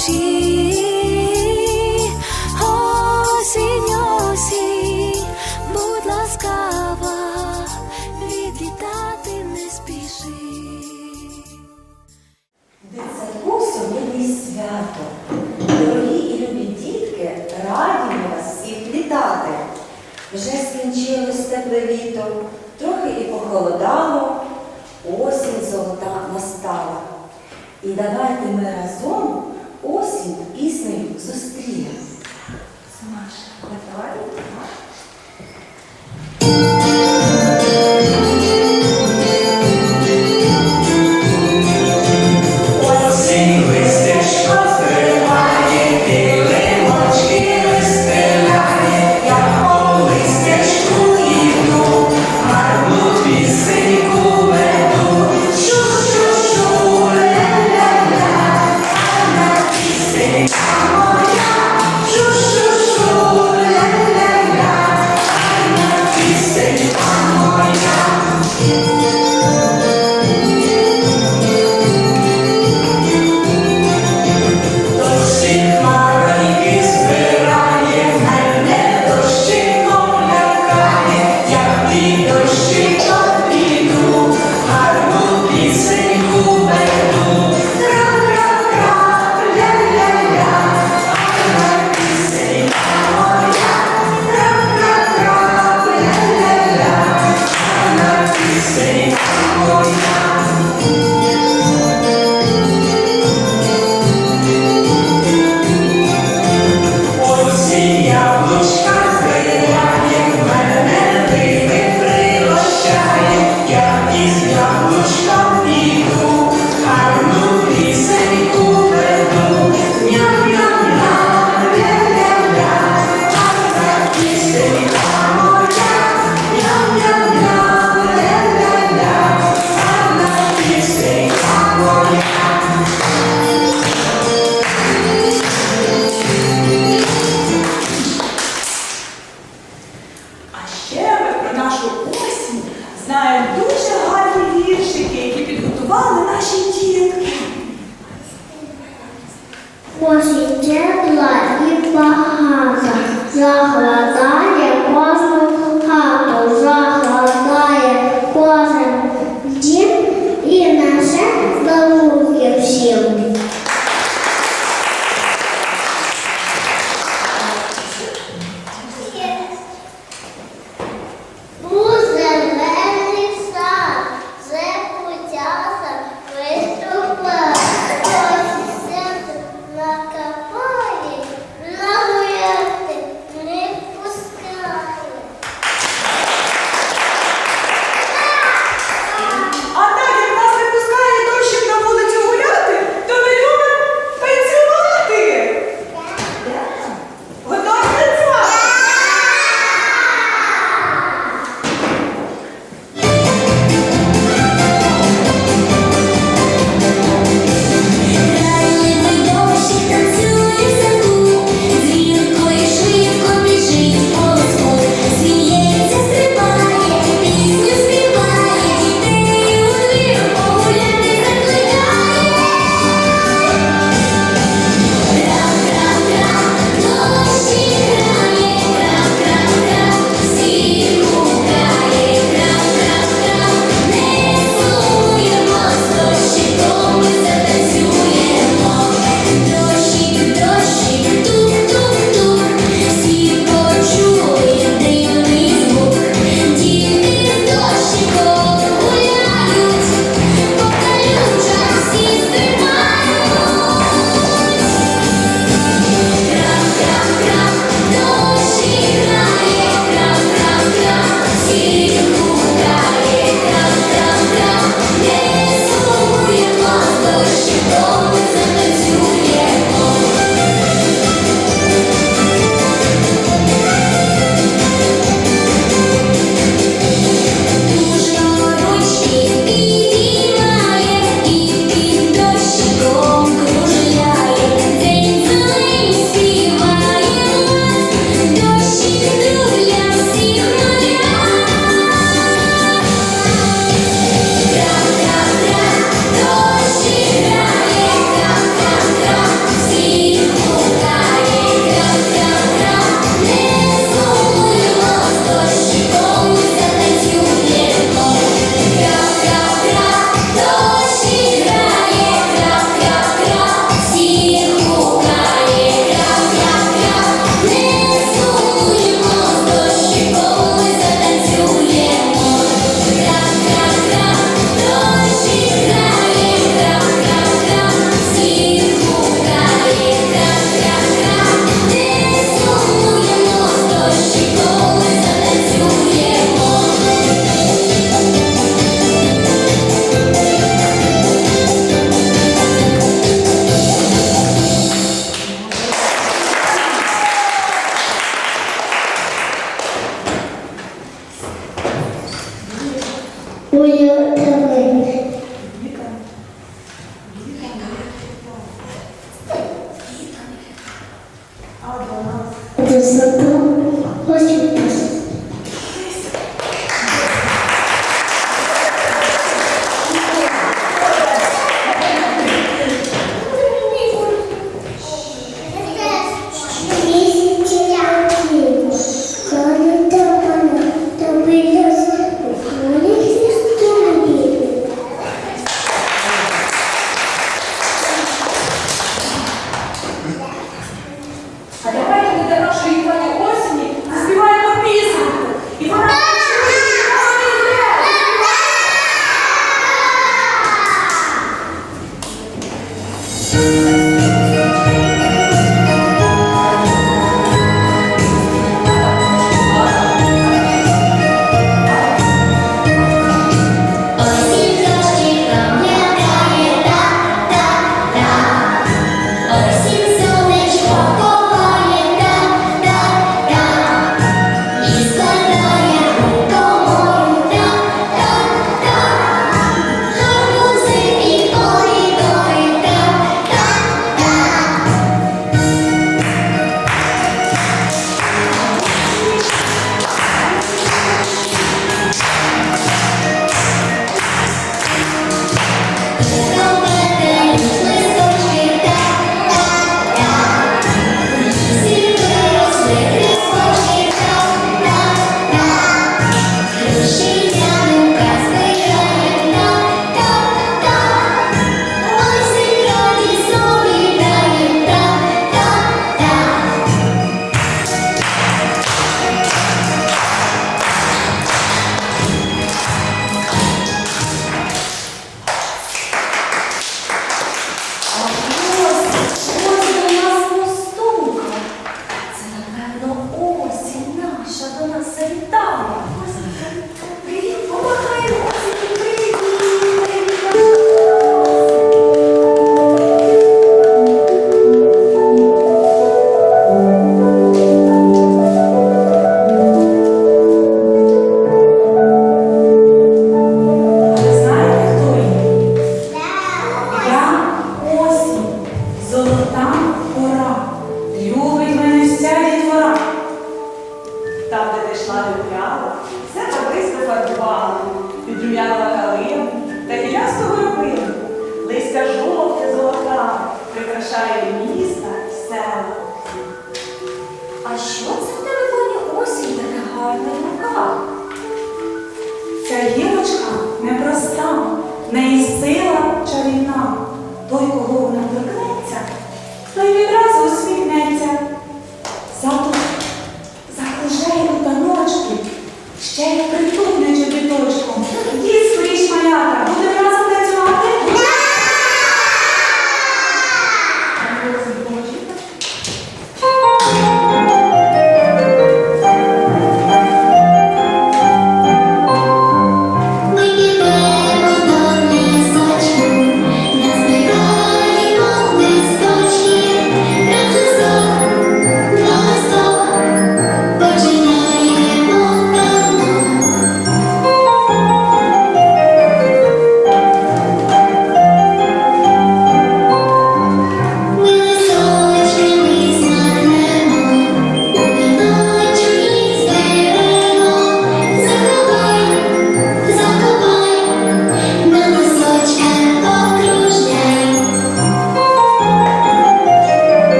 душі, осінь, осінь, будь ласкава, відлітати не спіши. Дитсадку сьогодні свято. Дорогі і любі дітки, раді вас всіх літати. Вже скінчилось тепле літо, трохи і похолодало, осінь золота настала. І давайте ми разом Давай. посидела и погана, захватая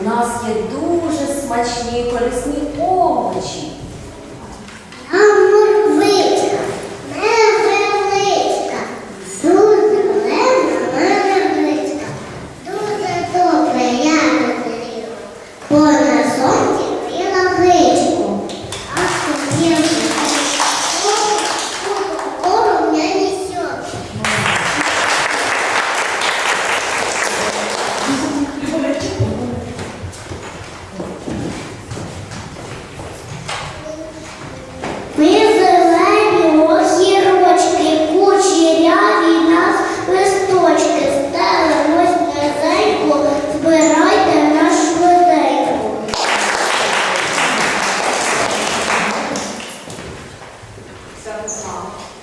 У нас є дуже смачні корисні овочі. так само.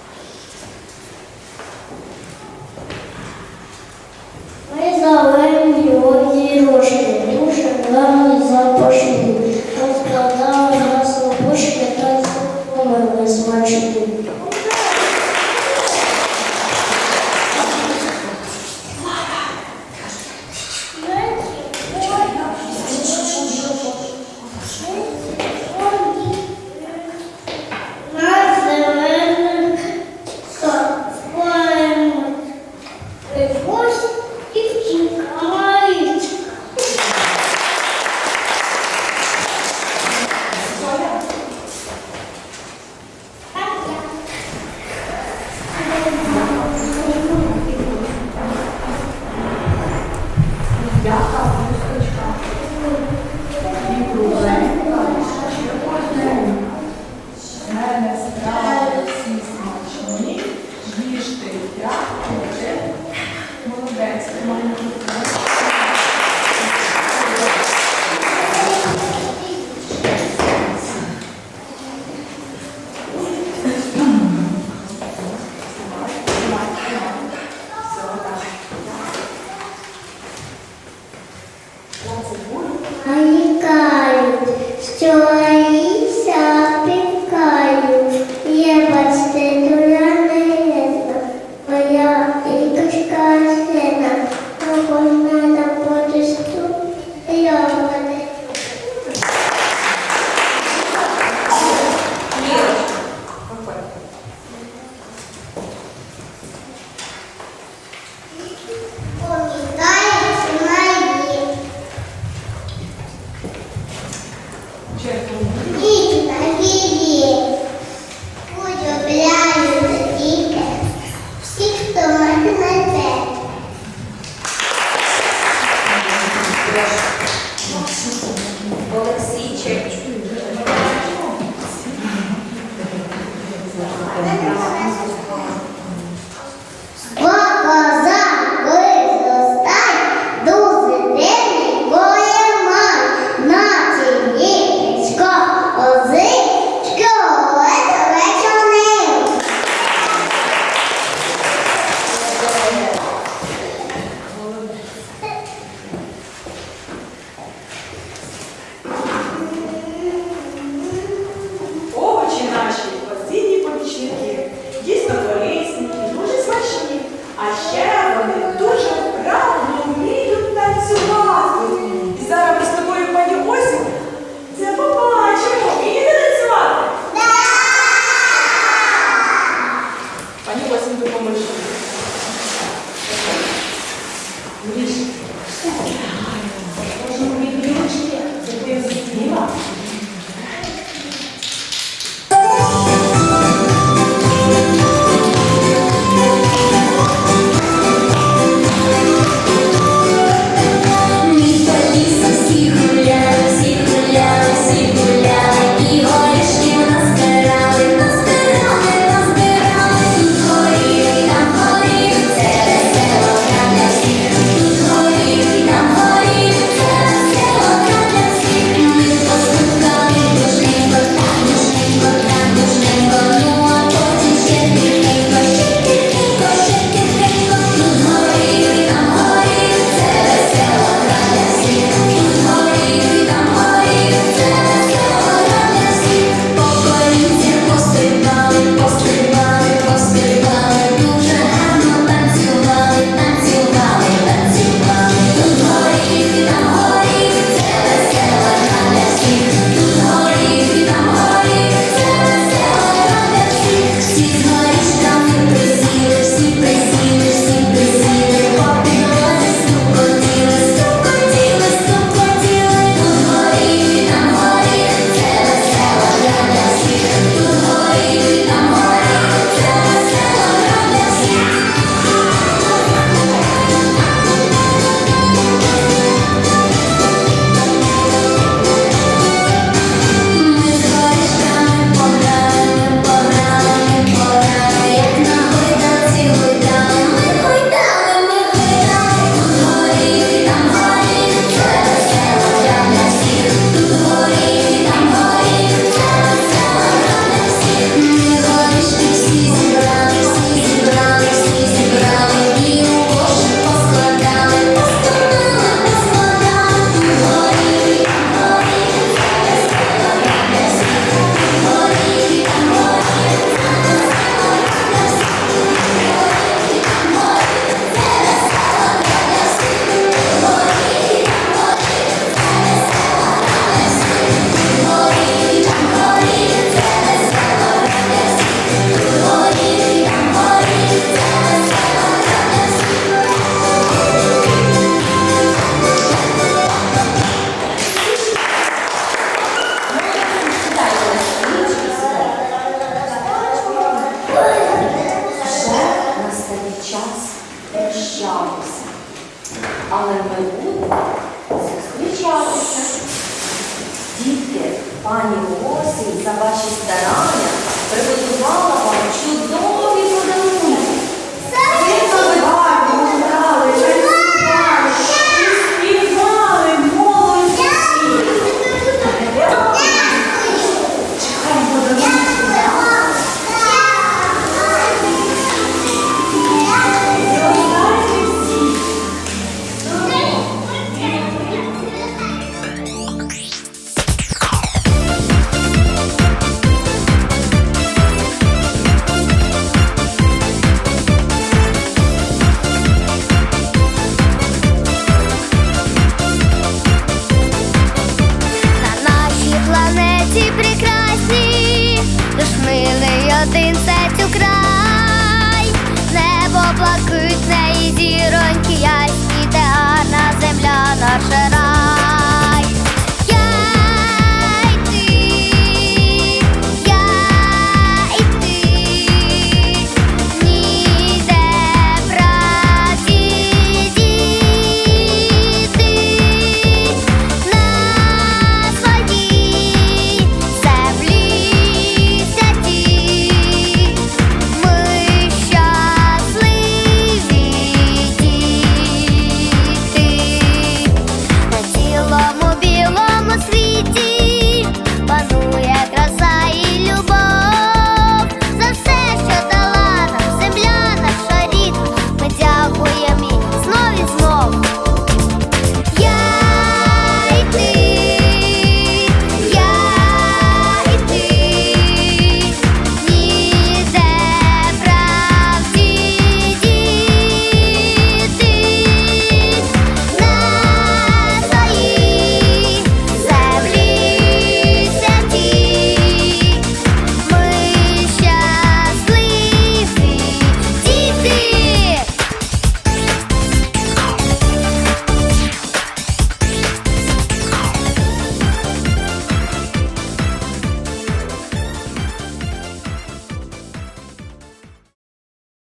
час прощатися, але ми будемо зустрічатися. Діти, пані Осі за ваші старання приготувала.